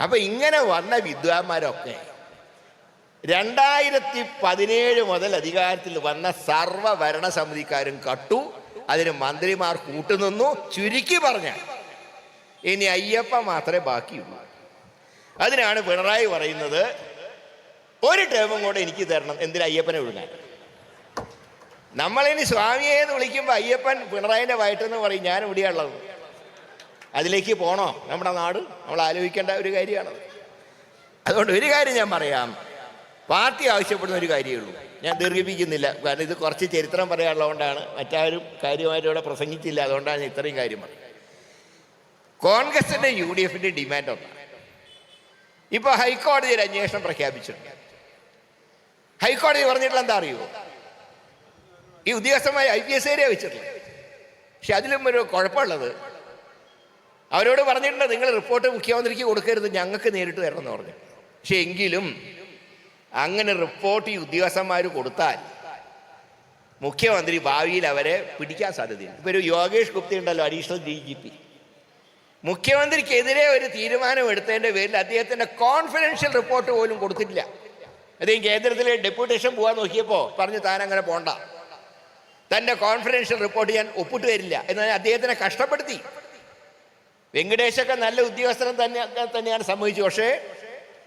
അപ്പൊ ഇങ്ങനെ വന്ന വിദ്വാന്മാരൊക്കെ രണ്ടായിരത്തി പതിനേഴ് മുതൽ അധികാരത്തിൽ വന്ന സർവ ഭരണസമിതിക്കാരും കട്ടു. അതിന് മന്ത്രിമാർ കൂട്ടുനിന്നു. ചുരുക്കി പറഞ്ഞ ഇനി അയ്യപ്പ മാത്രമേ ബാക്കിയുള്ളൂ. അതിനാണ് പിണറായി പറയുന്നത് ഒരു ടേമും കൂടെ എനിക്ക് തരണം. എന്തിനാ അയ്യപ്പനെ വിഴുങ്ങാൻ നമ്മളിനി സ്വാമിയെ എന്ന് വിളിക്കുമ്പോൾ അയ്യപ്പൻ പിണറായിന്റെ വയറ്റെന്ന് പറയും ഞാൻ ഇവിടെയുള്ളത് അതിലേക്ക് പോണോ? നമ്മുടെ നാട് നമ്മൾ ആലോചിക്കേണ്ട ഒരു കാര്യമാണത് അതുകൊണ്ട് ഒരു കാര്യം ഞാൻ പറയാം. പാർട്ടി ആവശ്യപ്പെടുന്ന ഒരു കാര്യമേ ഉള്ളൂ. ഞാൻ ദീർഘിപ്പിക്കുന്നില്ല. കാരണം ഇത് കുറച്ച് ചരിത്രം പറയാനുള്ളതുകൊണ്ടാണ്. മറ്റാരും കാര്യമായിട്ട് ഇവിടെ പ്രസംഗിച്ചില്ല. അതുകൊണ്ടാണ് ഞാൻ ഇത്രയും കാര്യം പറയുന്നത് കോൺഗ്രസിന്റെ യു ഡി എഫിന്റെ ഡിമാൻഡ് ഒന്നാണ്. ഇപ്പൊ ഹൈക്കോടതി ഒരു അന്വേഷണം പ്രഖ്യാപിച്ചിട്ടുണ്ട്. ഹൈക്കോടതി പറഞ്ഞിട്ടുള്ള എന്താ അറിയുമോ ഈ ഉദ്യോഗസ്ഥമായി ഐ പി എസ് ഏരിയ വെച്ചിട്ടുള്ളത്. പക്ഷെ അതിലും ഒരു കുഴപ്പമുള്ളത് അവരോട് പറഞ്ഞിട്ടുണ്ട് നിങ്ങൾ റിപ്പോർട്ട് മുഖ്യമന്ത്രിക്ക് കൊടുക്കരുത് ഞങ്ങൾക്ക് നേരിട്ട് തരണം എന്ന് പറഞ്ഞു. പക്ഷെ എങ്കിലും അങ്ങനെ റിപ്പോർട്ട് ഈ ഉദ്യോഗസ്ഥന്മാർ കൊടുത്താൽ മുഖ്യമന്ത്രി ഭാവിയിൽ അവരെ പിടിക്കാൻ സാധ്യതയുണ്ട്. ഇപ്പൊ ഒരു യോഗേഷ് ഗുപ്ത ഉണ്ടല്ലോ അഡീഷണൽ ഡി ജി പി മുഖ്യമന്ത്രിക്കെതിരെ ഒരു തീരുമാനം എടുത്തതിന്റെ പേരിൽ അദ്ദേഹത്തിന്റെ കോൺഫിഡൻഷ്യൽ റിപ്പോർട്ട് പോലും കൊടുത്തിട്ടില്ല. അദ്ദേഹം കേന്ദ്രത്തിലെ ഡെപ്യൂട്ടേഷൻ പോകാൻ നോക്കിയപ്പോൾ പറഞ്ഞു താൻ അങ്ങനെ പോണ്ട. തന്റെ കോൺഫിഡൻഷ്യൽ റിപ്പോർട്ട് ഞാൻ ഒപ്പിട്ട് തരില്ല എന്നാൽ അദ്ദേഹത്തിനെ കഷ്ടപ്പെടുത്തി. വെങ്കടേശൊക്കെ നല്ല ഉദ്യോഗസ്ഥൻ തന്നെ തന്നെയാണ് സംഭവിച്ചത്. പക്ഷേ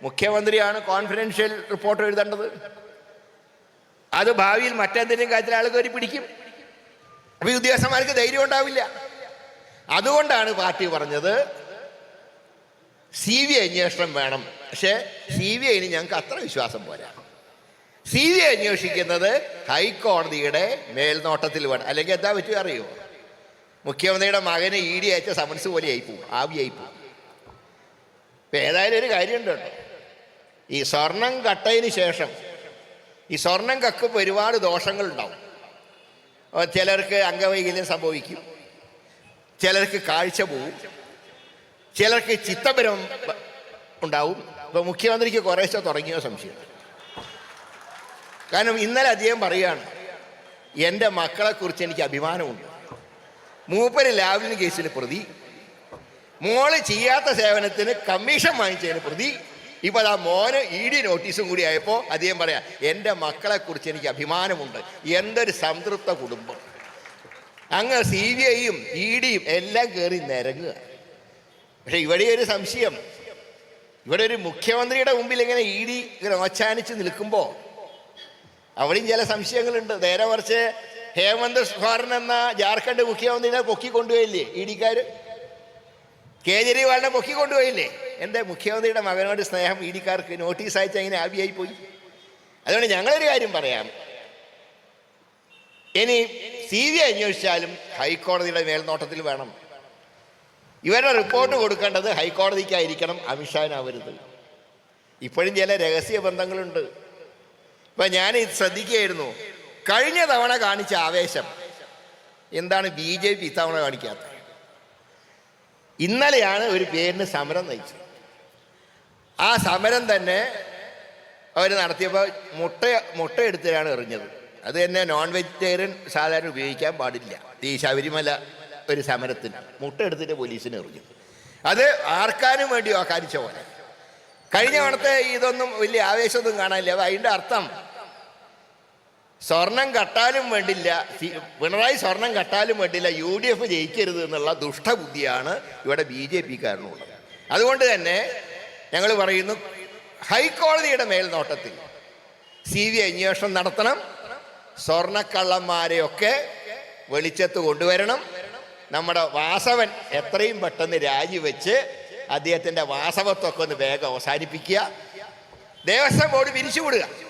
മുഖ്യമന്ത്രിയാണ് കോൺഫിഡൻഷ്യൽ റിപ്പോർട്ട് എഴുതേണ്ടത്. അത് ഭാവിയിൽ മറ്റെന്തെങ്കിലും കാര്യത്തിൽ ആൾ കയറി പിടിക്കും. അപ്പൊ ഈ ഉദ്യോഗസ്ഥന്മാർക്ക് ധൈര്യം ഉണ്ടാവില്ല. അതുകൊണ്ടാണ് പാർട്ടി പറഞ്ഞത് സി ബി ഐ അന്വേഷണം വേണം. പക്ഷേ സി ബി ഐന് ഞങ്ങൾക്ക് അത്ര വിശ്വാസം പോരാ. സി ബി ഐ അന്വേഷിക്കുന്നത് ഹൈക്കോടതിയുടെ മേൽനോട്ടത്തിൽ വേണം. അല്ലെങ്കിൽ എന്താ പറ്റുക അറിയോ മുഖ്യമന്ത്രിയുടെ മകന് ഇ ഡി അയച്ച സമൻസ് പോലെ ആയിപ്പോവും ആവിയായിപ്പോവും ഇപ്പൊ ഏതായാലും ഒരു കാര്യമുണ്ട് ഈ സ്വർണം കട്ടതിന് ശേഷം ഈ സ്വർണം കക്കുമ്പോൾ ഒരുപാട് ദോഷങ്ങളുണ്ടാവും. ചിലർക്ക് അംഗവൈകല്യം സംഭവിക്കും ചിലർക്ക് കാഴ്ച പോവും ചിലർക്ക് ചിത്തപരം ഉണ്ടാവും. ഇപ്പൊ മുഖ്യമന്ത്രിക്ക് കുറേശ്ശെ തുടങ്ങിയ സംശയം. കാരണം ഇന്നലെ അദ്ദേഹം പറയുകയാണ് എന്റെ മക്കളെക്കുറിച്ച് എനിക്ക് അഭിമാനമുണ്ട്. മൂപ്പര് ലാവ്ലിൻ കേസിൽ പ്രതി. മോൾ ചെയ്യാത്ത സേവനത്തിന് കമ്മീഷൻ വാങ്ങിച്ചതിന് പ്രതി. ഇപ്പോൾ ആ മോന് ഇ ഡി നോട്ടീസും കൂടി ആയപ്പോൾ അദ്ദേഹം പറയാം എന്റെ മക്കളെക്കുറിച്ച് എനിക്ക് അഭിമാനമുണ്ട്. എന്തൊരു സംതൃപ്ത കുടുംബം. അങ്ങ് സി ബി ഐയും ഇ ഡിയും എല്ലാം കയറി നിരങ്ങുക. പക്ഷെ ഇവിടെ ഒരു സംശയം. ഇവിടെ ഒരു മുഖ്യമന്ത്രിയുടെ മുമ്പിൽ ഇങ്ങനെ ഇ ഡി ഇങ്ങനെ ഓച്ചാനിച്ച് നിൽക്കുമ്പോൾ അവിടെയും ചില സംശയങ്ങളുണ്ട്. നേരെ മറിച്ച് ഹേമന്ത് സോറൻ എന്ന ജാർഖണ്ഡ് മുഖ്യമന്ത്രിനെ പൊക്കിക്കൊണ്ടുപോയില്ലേ ഇ ഇഡിക്കാർ കേജ്രിവാളിനെ പൊക്കിക്കൊണ്ടുപോയില്ലേ എന്റെ മുഖ്യമന്ത്രിയുടെ മകനോട് സ്നേഹം ഇ ഡിക്കാർക്ക്? നോട്ടീസ് അയച്ച അങ്ങനെ ആവിയായി പോയി? അതുകൊണ്ട് ഞങ്ങളൊരു കാര്യം പറയാം. ഇനി സി ബി ഐ അന്വേഷിച്ചാലും ഹൈക്കോടതിയുടെ മേൽനോട്ടത്തിൽ വേണം. ഇവരുടെ റിപ്പോർട്ട് കൊടുക്കേണ്ടത് ഹൈക്കോടതിക്കായിരിക്കണം അമിത്ഷാനാവരുത് ഇപ്പോഴും ചില രഹസ്യ ബന്ധങ്ങളുണ്ട്. ഇപ്പം ഞാൻ ശ്രദ്ധിക്കുകയായിരുന്നു. കഴിഞ്ഞ തവണ കാണിച്ച ആവേശം. എന്താണ് ബി ജെ പി ഇത്തവണ കാണിക്കാത്തത് ഇന്നലെയാണ് ഒരു പേരിന് സമരം നയിച്ചത്. ആ സമരം തന്നെ അവർ നടത്തിയപ്പോൾ മുട്ട മുട്ട എടുത്തിട്ടാണ് എറിഞ്ഞത്. അത് തന്നെ നോൺ വെജിറ്റേറിയൻ സാധാരണ ഉപയോഗിക്കാൻ പാടില്ല. ഈ ശബരിമല ഒരു സമരത്തിന് മുട്ട എടുത്തിട്ട് പോലീസിന് എറിഞ്ഞു. അത് ആർക്കാനും വേണ്ടി ആക്കാരിച്ച പോലെ. കഴിഞ്ഞ തവണത്തെ ഇതൊന്നും വലിയ ആവേശമൊന്നും കാണാനില്ല. അത് അതിന്റെ അർത്ഥം സ്വർണം കട്ടാലും വേണ്ടില്ല. പിണറായി സ്വർണം കട്ടാലും വേണ്ടില്ല. യു ഡി എഫ് ജയിക്കരുത് എന്നുള്ള ദുഷ്ടബുദ്ധിയാണ് ഇവിടെ ബി ജെ പിക്കാരനുള്ളത്. അതുകൊണ്ട് തന്നെ ഞങ്ങൾ പറയുന്നു ഹൈക്കോടതിയുടെ മേൽനോട്ടത്തിൽ സി ബി അന്വേഷണം നടത്തണം. സ്വർണക്കള്ളന്മാരെയൊക്കെ വെളിച്ചത്ത് കൊണ്ടുവരണം. നമ്മുടെ വാസവൻ എത്രയും പെട്ടെന്ന് രാജിവെച്ച് അദ്ദേഹത്തിന്റെ വാസവത്വമൊക്കെ ഒന്ന് വേഗം അവസാനിപ്പിക്കുക. ദേവസ്വം ബോർഡ് പിരിച്ചുവിടുക.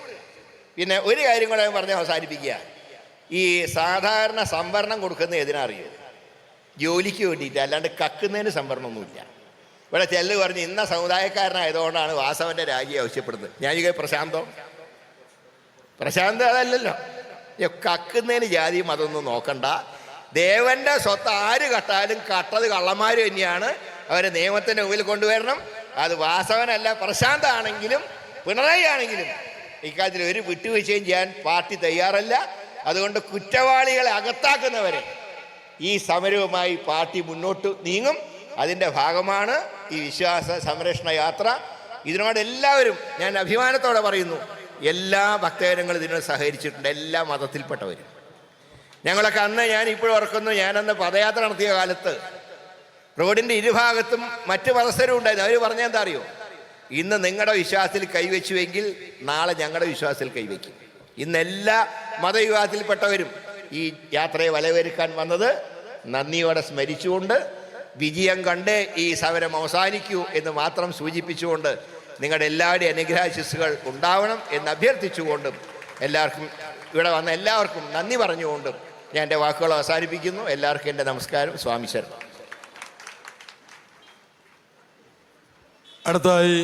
പിന്നെ ഒരു കാര്യം കൂടെ ഞാൻ പറഞ്ഞ് അവസാനിപ്പിക്കുക. ഈ സാധാരണ സംവരണം കൊടുക്കുന്ന എതിനറിയോ ജോലിക്ക് വേണ്ടിയിട്ട് അല്ലാണ്ട് കക്കുന്നതിന് സംവരണമൊന്നുമില്ല. ഇവിടെ ചെല്ലു പറഞ്ഞ് ഇന്ന സമുദായക്കാരനായതുകൊണ്ടാണ് വാസവന്റെ രാജി ആവശ്യപ്പെടുന്നത്. ഞാൻ ഈ പ്രശാന്തോ? പ്രശാന്ത് അതല്ലല്ലോ. കക്കുന്നതിന് ജാതി അതൊന്നും നോക്കണ്ട. ദേവന്റെ സ്വത്ത് ആര് കട്ടാലും കട്ടത് കള്ളന്മാർ തന്നെയാണ്. അവരെ നിയമത്തിന്റെ മുമ്പിൽ കൊണ്ടുവരണം. അത് വാസവനല്ല പ്രശാന്താണെങ്കിലും പിണറായി ആണെങ്കിലും ഇക്കാര്യത്തിൽ ഒരു വിട്ടുവീഴ്ചയും ചെയ്യാൻ പാർട്ടി തയ്യാറല്ല. അതുകൊണ്ട് കുറ്റവാളികളെ അകത്താക്കുന്നവരെ ഈ സമരവുമായി പാർട്ടി മുന്നോട്ട് നീങ്ങും. അതിന്റെ ഭാഗമാണ് ഈ വിശ്വാസ സംരക്ഷണ യാത്ര. ഇതിനോട് എല്ലാവരും ഞാൻ അഭിമാനത്തോടെ പറയുന്നു എല്ലാ ഭക്തജനങ്ങളും ഇതിനോട് സഹകരിച്ചിട്ടുണ്ട് എല്ലാ മതത്തിൽപ്പെട്ടവരും. ഞങ്ങളൊക്കെ അന്ന് ഞാൻ ഇപ്പോഴും ഓർക്കുന്നു ഞാനന്ന് പദയാത്ര നടത്തിയ കാലത്ത് റോഡിന്റെ ഇരുഭാഗത്തും മറ്റു മതസ്ഥരും ഉണ്ടായിരുന്നു. അവർ പറഞ്ഞാൽ എന്താ അറിയോ? ഇന്ന് നിങ്ങളുടെ വിശ്വാസത്തിൽ കൈവച്ചുവെങ്കിൽ നാളെ ഞങ്ങളുടെ വിശ്വാസത്തിൽ കൈവയ്ക്കും. ഇന്ന് എല്ലാ മതവിഭാഗത്തിൽപ്പെട്ടവരും ഈ യാത്രയെ വലവരുക്കാൻ വന്നത് നന്ദിയോടെ സ്മരിച്ചുകൊണ്ട് വിജയം കണ്ട് ഈ സമരം അവസാനിക്കൂ എന്ന് മാത്രം സൂചിപ്പിച്ചുകൊണ്ട് നിങ്ങളുടെ എല്ലാവരുടെയും അനുഗ്രഹാശിസ്സുകൾ ഉണ്ടാവണം എന്ന് അഭ്യർത്ഥിച്ചുകൊണ്ടും എല്ലാവർക്കും ഇവിടെ വന്ന എല്ലാവർക്കും നന്ദി പറഞ്ഞുകൊണ്ടും ഞാൻ എന്റെ വാക്കുകൾ അവസാനിപ്പിക്കുന്നു. എല്ലാവർക്കും എന്റെ നമസ്കാരം. സ്വാമി ശരണം. അടുത്തായി